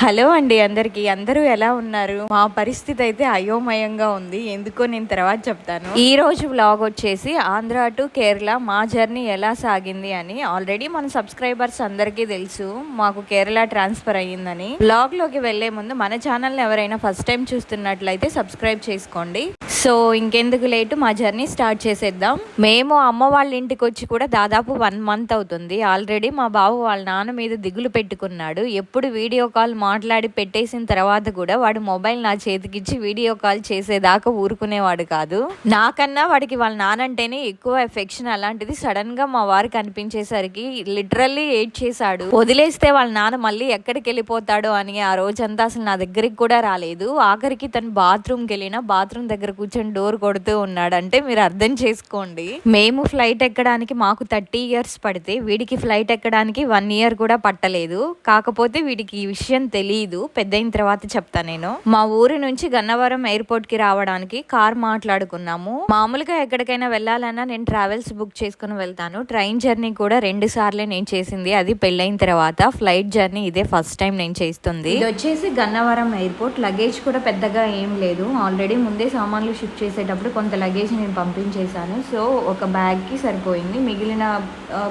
Hello అండి అందరికి. అందరూ ఎలా ఉన్నారు? మా పరిస్థితి అయితే అయోమయంగా ఉంది. ఎందుకో నేను తర్వాత చెప్తాను. ఈ రోజు వ్లాగ్ వచ్చేసి ఆంధ్ర టు కేరళ మా జర్నీ ఎలా సాగింది అని ఆల్రెడీ మన సబ్స్క్రైబర్స్ అందరికీ తెలుసు. మాకు కేరళ ట్రాన్స్ఫర్ అయ్యిందని. బ్లాగ్లోకి వెళ్ళే ముందు మన ఛానల్ ఎవరైనా ఫస్ట్ టైం చూస్తున్నట్లయితే సబ్స్క్రైబ్ చేసుకోండి. సో ఇంకెందుకు లేటు మా జర్నీ స్టార్ట్ చేసేద్దాం. మేము అమ్మ వాళ్ళ ఇంటికి వచ్చి కూడా దాదాపు వన్ మంత్ అవుతుంది. ఆల్రెడీ మా బాబు వాళ్ళ నాన్న మీద దిగులు పెట్టుకున్నాడు. ఎప్పుడు వీడియో కాల్ మాట్లాడి పెట్టేసిన తర్వాత కూడా వాడు మొబైల్ నా చేతికిచ్చి వీడియో కాల్ చేసేదాకా ఊరుకునేవాడు కాదు. నాకన్నా వాడికి వాళ్ళ నానంటేనే ఎక్కువ ఎఫెక్షన్ అలాంటిది. సడన్గా మా వారికి కనిపించేసరికి లిటరల్లీ ఏడ్ చేశాడు వదిలేస్తే వాళ్ళ నాన్న మళ్ళీ ఎక్కడికి వెళ్ళిపోతాడో అని ఆ రోజంతా అసలు నా దగ్గరికి కూడా రాలేదు. ఆఖరికి తను బాత్రూమ్కి వెళ్ళినా బాత్రూమ్ దగ్గర కూర్చొని డోర్ కొడుతూ ఉన్నాడు. అంటే మీరు అర్థం చేసుకోండి. మేము ఫ్లైట్ ఎక్కడానికి మాకు థర్టీ ఇయర్స్ పడితే వీడికి ఫ్లైట్ ఎక్కడానికి వన్ ఇయర్ కూడా పట్టలేదు. కాకపోతే వీడికి ఈ విషయం తెలియదు పెద్ద అయిన తర్వాత చెప్తా నేను. మా ఊరి నుంచి గన్నవరం ఎయిర్పోర్ట్కి రావడానికి కార్ మాట్లాడుకున్నాము. మామూలుగా ఎక్కడికైనా వెళ్ళాలన్నా నేను ట్రావెల్స్ బుక్ చేసుకుని వెళ్తాను. ట్రైన్ జర్నీ కూడా రెండు సార్లే నేను చేసింది. అది పెళ్ళైన తర్వాత. ఫ్లైట్ జర్నీ ఇదే ఫస్ట్ టైం నేను చేస్తుంది. ఇది వచ్చేసి గన్నవరం ఎయిర్పోర్ట్. లగేజ్ కూడా పెద్దగా ఏం లేదు. ఆల్రెడీ ముందే సామాన్లు షిఫ్ట్ చేసేటప్పుడు కొంత లగేజ్ నేను పంపించేశాను. సో ఒక బ్యాగ్కి సరిపోయింది. మిగిలిన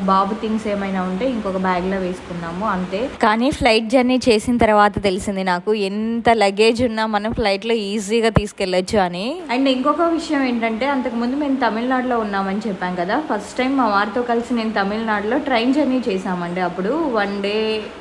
బాబు థింగ్స్ ఏమైనా ఉంటే ఇంకొక బ్యాగ్లో వేసుకున్నాము. అంతే. కానీ ఫ్లైట్ జర్నీ చేసిన తర్వాత తెలిసింది నాకు ఎంత లగేజ్ ఉన్నా మనం ఫ్లైట్లో ఈజీగా తీసుకెళ్ళొచ్చు అని. అండ్ ఇంకొక విషయం ఏంటంటే అంతకుముందు మేము తమిళనాడులో ఉన్నామని చెప్పాం కదా. ఫస్ట్ టైం మా వారితో కలిసి నేను తమిళనాడులో ట్రైన్ జర్నీ చేశామండి. అప్పుడు one day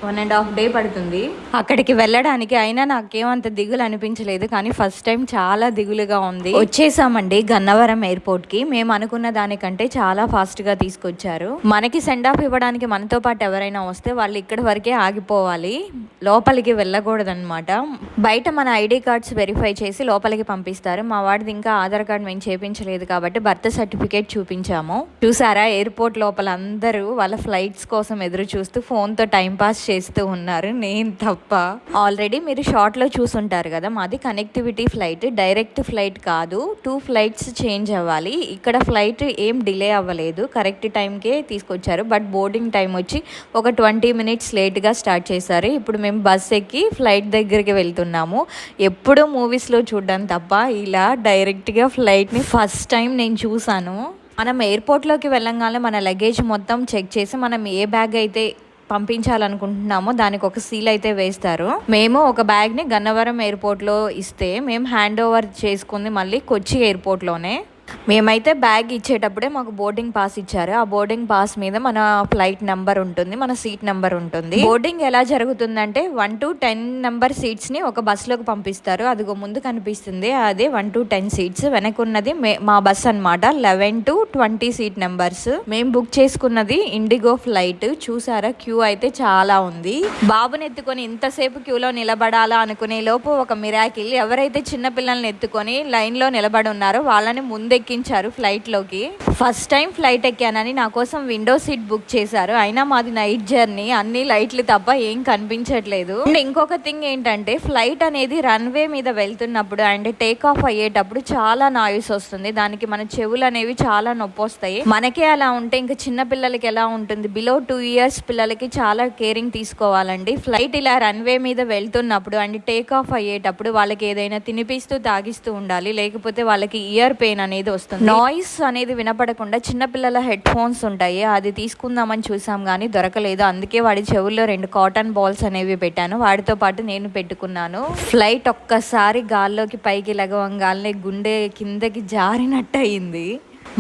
one and half day పడుతుంది. అక్కడికి వెళ్ళడానికి అయినా నాకేమంత దిగులు అనిపించలేదు. కానీ ఫస్ట్ టైం చాలా దిగులుగా ఉంది. వచ్చేసామండి గన్నవరం ఎయిర్పోర్ట్కి మేము అనుకున్న దానికంటే చాలా ఫాస్ట్గా తీసుకొచ్చారు. మనకి సెండ్ ఆఫ్ ఇవ్వడానికి మనతో పాటు ఎవరైనా వస్తే వాళ్ళు ఇక్కడి వరకే ఆగిపోవాలి. లోపలికి వెళ్ళకూడదన్నమాట. బయట మన ఐడి కార్డ్స్ వెరిఫై చేసి లోపలికి పంపిస్తారు. మా వాడిది ఇంకా ఆధార్ కార్డ్ మేము చేపించలేదు కాబట్టి బర్త్ సర్టిఫికేట్ చూపించాము. చూసారా? ఎయిర్పోర్ట్ లోపల అందరూ వాళ్ళ ఫ్లైట్స్ కోసం ఎదురు చూస్తూ ఫోన్తో టైం పాస్ చేస్తూ ఉన్నారు. నేను తప్ప. ఆల్రెడీ మీరు షార్ట్లో చూసుంటారు కదా? మాది కనెక్టివిటీ ఫ్లైట్ డైరెక్ట్ ఫ్లైట్ కాదు. కాదు. టూ ఫ్లైట్స్ చేంజ్ అవ్వాలి. ఇక్కడ ఫ్లైట్ ఏం డిలే అవ్వలేదు. కరెక్ట్ టైంకే తీసుకొచ్చారు. బట్ బోర్డింగ్ టైం వచ్చి ఒక ట్వంటీ మినిట్స్ లేట్గా స్టార్ట్ చేశారు. ఇప్పుడు మేము బస్ ఎక్కి ఫ్లైట్ దగ్గరికి వెళ్తున్నాము. ఎప్పుడూ మూవీస్లో చూడడం తప్ప ఇలా డైరెక్ట్గా ఫ్లైట్ని ఫస్ట్ టైం నేను చూశాను. మనం ఎయిర్పోర్ట్లోకి వెళ్ళంగానే మన లగేజ్ మొత్తం చెక్ చేసి మనం ఏ బ్యాగ్ అయితే పంపించాలనుకుంటున్నామో దానికి ఒక సీల్ అయితే వేస్తారు. మేము ఒక బ్యాగ్ని గన్నవరం ఎయిర్పోర్ట్లో ఇస్తే మేము హ్యాండ్ ఓవర్ చేసుకుంది మళ్ళీ కొచ్చి ఎయిర్పోర్ట్లోనే. మేమైతే బ్యాగ్ ఇచ్చేటప్పుడే మాకు బోర్డింగ్ పాస్ ఇచ్చారు. ఆ బోర్డింగ్ పాస్ మీద మన ఫ్లైట్ నెంబర్ ఉంటుంది మన సీట్ నెంబర్ ఉంటుంది. బోర్డింగ్ ఎలా జరుగుతుందంటే వన్ టు టెన్ నెంబర్ సీట్స్ని ఒక బస్లోకి పంపిస్తారు. అదిగో ముందు కనిపిస్తుంది అదే వన్ టు టెన్ సీట్స్. వెనకున్నది మే- మా బస్ అన్నమాట. Eleven to twenty seat numbers. మేము బుక్ చేసుకున్నది ఇండిగో ఫ్లైట్. చూసారా? క్యూ అయితే చాలా ఉంది. బాబుని ఎత్తుకొని ఇంతసేపు క్యూలో నిలబడాలా అనుకునే లోపు ఒక మిరాకిల్ ఎవరైతే చిన్న పిల్లల్ని ఎత్తుకొని లైన్లో నిలబడి ఉన్నారో వాళ్ళని ముందెక్కించారు ఫ్లైట్లోకి. ఫస్ట్ టైం ఫ్లైట్ ఎక్కానని నా కోసం విండో సీట్ బుక్ చేశారు. అయినా మాది నైట్ జర్నీ. అన్ని లైట్లు తప్ప ఏం కనిపించట్లేదు. అండ్ ఇంకొక థింగ్ ఏంటంటే ఫ్లైట్ అనేది రన్వే మీద వెళ్తున్నప్పుడు అండ్ టేక్ ఆఫ్ అయ్యేటప్పుడు చాలా నాయిస్ వస్తుంది. దానికి మన చెవులు అనేవి చాలా నొప్పి వస్తాయి మనకే అలా ఉంటే ఇంకా చిన్న పిల్లలకి ఎలా ఉంటుంది? బిలో టూ ఇయర్స్ పిల్లలకి చాలా కేరింగ్ తీసుకోవాలండి. ఫ్లైట్ ఇలా రన్వే మీద వెళ్తున్నప్పుడు అండ్ టేక్ ఆఫ్ అయ్యేటప్పుడు వాళ్ళకి ఏదైనా తినిపిస్తూ తాగిస్తూ ఉండాలి. లేకపోతే వాళ్ళకి ఇయర్ పెయిన్ అనేది వస్తుంది. నాయిస్ అనేది వినపడకుండా చిన్నపిల్లల హెడ్ ఫోన్స్ ఉంటాయి. అది తీసుకుందామని చూసాం కానీ దొరకలేదు. అందుకే వాడి చెవుల్లో రెండు కాటన్ బాల్స్ అనేవి పెట్టాను. వాడితో పాటు నేను పెట్టుకున్నాను. ఫ్లైట్ ఒక్కసారి గాల్లోకి పైకి లగవంగానే గుండె కిందకి జారినట్టు అయింది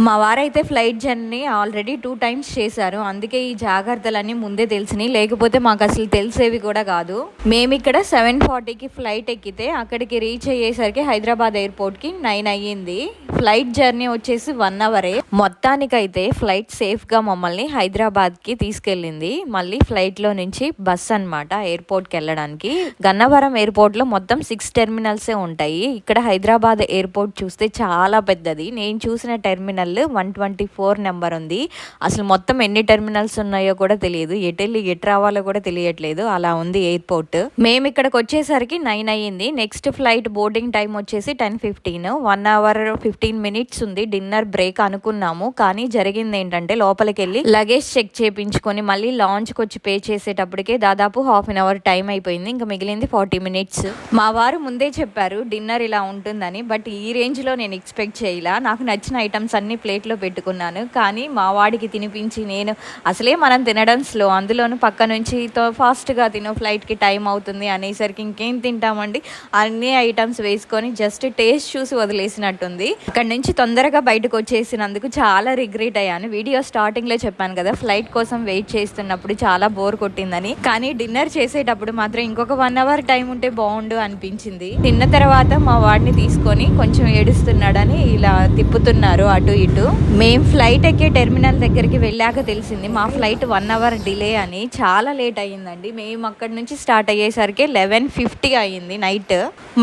మా వారైతే flight journey already two times చేశారు. అందుకే ఈ జాగ్రత్తలన్నీ ముందే తెలిసినాయి. లేకపోతే మాకు అసలు తెలిసేవి కూడా కాదు. మేము ఇక్కడ సెవెన్ ఫార్టీకి ఫ్లైట్ ఎక్కితే అక్కడికి రీచ్ అయ్యేసరికి హైదరాబాద్ ఎయిర్పోర్ట్కి నైన్ అయ్యింది. ఫ్లైట్ జర్నీ వచ్చేసి వన్ అవరే. మొత్తానికైతే ఫ్లైట్ సేఫ్గా మమ్మల్ని హైదరాబాద్కి తీసుకెళ్ళింది. మళ్ళీ ఫ్లైట్లో నుంచి బస్ అనమాట ఎయిర్పోర్ట్కి వెళ్ళడానికి గన్నవరం ఎయిర్పోర్ట్లో మొత్తం సిక్స్ టెర్మినల్సే ఉంటాయి. ఇక్కడ హైదరాబాద్ ఎయిర్పోర్ట్ చూస్తే చాలా పెద్దది. నేను చూసిన terminal terminal one twenty four number ఉంది. అసలు మొత్తం ఎన్ని టెర్మినల్స్ ఉన్నాయో కూడా తెలియదు. ఎటు వెళ్ళి ఎటు రావాలో కూడా తెలియట్లేదు. అలా ఉంది ఎయిర్పోర్ట్. మేము ఇక్కడికి వచ్చేసరికి నైన్ అయ్యింది. నెక్స్ట్ ఫ్లైట్ బోర్డింగ్ టైం వచ్చేసి ten fifteen. One hour fifteen minutes ఉంది. డిన్నర్ బ్రేక్ అనుకున్నాము. కానీ జరిగింది ఏంటంటే లోపలికి వెళ్ళి లగేజ్ చెక్ చేయించుకొని మళ్ళీ లాంచ్కి వచ్చి పే చేసేటప్పటికే దాదాపు హాఫ్ అన్ అవర్ టైం అయిపోయింది. ఇంకా మిగిలింది ఫార్టీ మినిట్స్. మా వారు ముందే చెప్పారు డిన్నర్ ఇలా ఉంటుందని బట్ ఈ రేంజ్లో నేను ఎక్స్పెక్ట్ చేయలా. నాకు నచ్చిన ఐటమ్స్ అన్ని ప్లేట్లో పెట్టుకున్నాను. కానీ మా వాడికి తినిపించి నేను అసలే మనం తినడం స్లో అందులోనూ పక్క నుంచి తో ఫాస్ట్గా తిను ఫ్లైట్కి టైం అవుతుంది అనేసరికి ఇంకేం తింటామండి? అన్ని ఐటమ్స్ వేసుకొని జస్ట్ టేస్ట్ చూసి వదిలేసినట్టుంది. అక్కడ నుంచి తొందరగా బయటకు వచ్చేసినందుకు చాలా రిగ్రెట్ అయ్యాను. వీడియో స్టార్టింగ్లో చెప్పాను కదా ఫ్లైట్ కోసం వెయిట్ చేస్తున్నప్పుడు చాలా బోర్ కొట్టిందని. కానీ డిన్నర్ చేసేటప్పుడు మాత్రం ఇంకొక వన్ అవర్ టైం ఉంటే బాగుండు అనిపించింది. తిన్న తర్వాత మా వాడిని తీసుకొని కొంచెం ఏడుస్తున్నాడని ఇలా తిప్పుతున్నారు అటు సీటు మేం ఫ్లైట్ ఎక్కే టెర్మినల్ దగ్గరికి వెళ్ళాక తెలిసింది మా ఫ్లైట్ వన్ అవర్ డిలే అని. చాలా లేట్ అయ్యిందండి. మేము అక్కడ నుంచి స్టార్ట్ అయ్యేసరికి లెవెన్ ఫిఫ్టీ అయ్యింది నైట్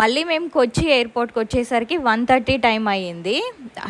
మళ్ళీ మేము కొచ్చి ఎయిర్పోర్ట్కి వచ్చేసరికి వన్ థర్టీ టైం అయ్యింది.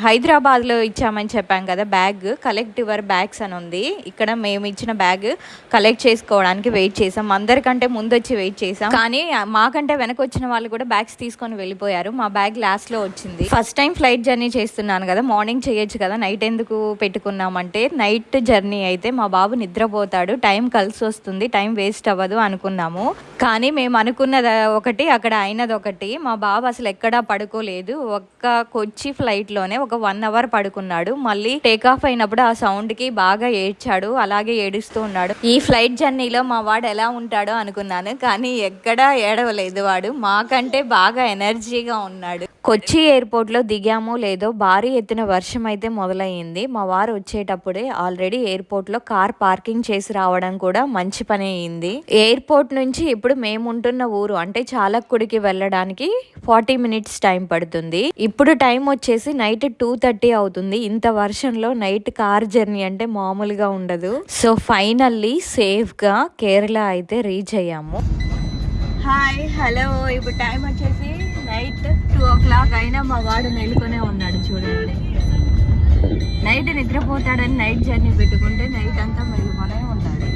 హైదరాబాద్లో ఇచ్చామని చెప్పాం కదా బ్యాగ్ కలెక్ట్ యువర్ బ్యాగ్స్ అని ఉంది. ఇక్కడ మేము ఇచ్చిన బ్యాగ్ కలెక్ట్ చేసుకోవడానికి వెయిట్ చేసాం. అందరికంటే ముందు వచ్చి వెయిట్ చేసాం. కానీ మాకంటే వెనక వచ్చిన వాళ్ళు కూడా బ్యాగ్స్ తీసుకొని వెళ్ళిపోయారు. మా బ్యాగ్ లాస్ట్లో వచ్చింది. ఫస్ట్ టైం ఫ్లైట్ జర్నీ చేస్తున్నాను కదా మార్నింగ్ చేయొచ్చు కదా నైట్ ఎందుకు పెట్టుకున్నామంటే నైట్ జర్నీ అయితే మా బాబు నిద్రపోతాడు టైం కలిసి వస్తుంది టైం వేస్ట్ అవ్వదు అనుకున్నాము. కానీ మేము అనుకున్నది ఒకటి అక్కడ అయినది ఒకటి మా బాబు అసలు ఎక్కడా పడుకోలేదు. ఒక్క కొచ్చి ఫ్లైట్లోనే ఒక వన్ అవర్ పడుకున్నాడు. మళ్ళీ టేక్ ఆఫ్ అయినప్పుడు ఆ సౌండ్కి బాగా ఏడ్చాడు. అలాగే ఏడుస్తూ ఉన్నాడు. ఈ ఫ్లైట్ జర్నీలో మా వాడు ఎలా ఉంటాడో అనుకున్నాను. కానీ ఎక్కడా ఏడవలేదు వాడు. మాకంటే బాగా ఎనర్జీగా ఉన్నాడు. కొచ్చి ఎయిర్పోర్ట్లో దిగామో లేదో భారీ ఎత్తున వర్షం అయితే మొదలయ్యింది. మా వారు వచ్చేటప్పుడే ఆల్రెడీ ఎయిర్పోర్ట్లో కార్ పార్కింగ్ చేసి రావడం కూడా మంచి పని అయింది. ఎయిర్పోర్ట్ నుంచి ఇప్పుడు మేము ఉంటున్న ఊరు అంటే చాలక్కుడికి వెళ్ళడానికి ఫార్టీ మినిట్స్ టైం పడుతుంది. ఇప్పుడు టైం వచ్చేసి నైట్ టూ థర్టీ అవుతుంది. ఇంత వర్షంలో నైట్ కార్ జర్నీ అంటే మామూలుగా ఉండదు. సో ఫైనల్లీ సేఫ్గా కేరళ అయితే రీచ్ అయ్యాము. Hi hello. ఇప్పుడు టైం వచ్చేసి నైట్ టూ ఓ క్లాక్ అయినా మా వాడు మెలుకొనే ఉన్నాడు చూడండి. నైట్ నిద్రపోతాడని నైట్ జర్నీ పెట్టుకుంటే నైట్ అంతా మెలుకొనే ఉన్నాడు.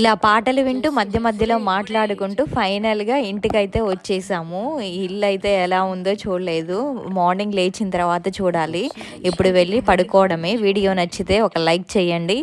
ఇలా పాటలు వింటూ మధ్య మధ్యలో మాట్లాడుకుంటూ ఫైనల్గా ఇంటికైతే వచ్చేసాము. ఇల్లు అయితే ఎలా ఉందో చూడలేదు. మార్నింగ్ లేచిన తర్వాత చూడాలి. ఇప్పుడు వెళ్ళి పడుకోవడమే. వీడియో నచ్చితే ఒక లైక్ చేయండి.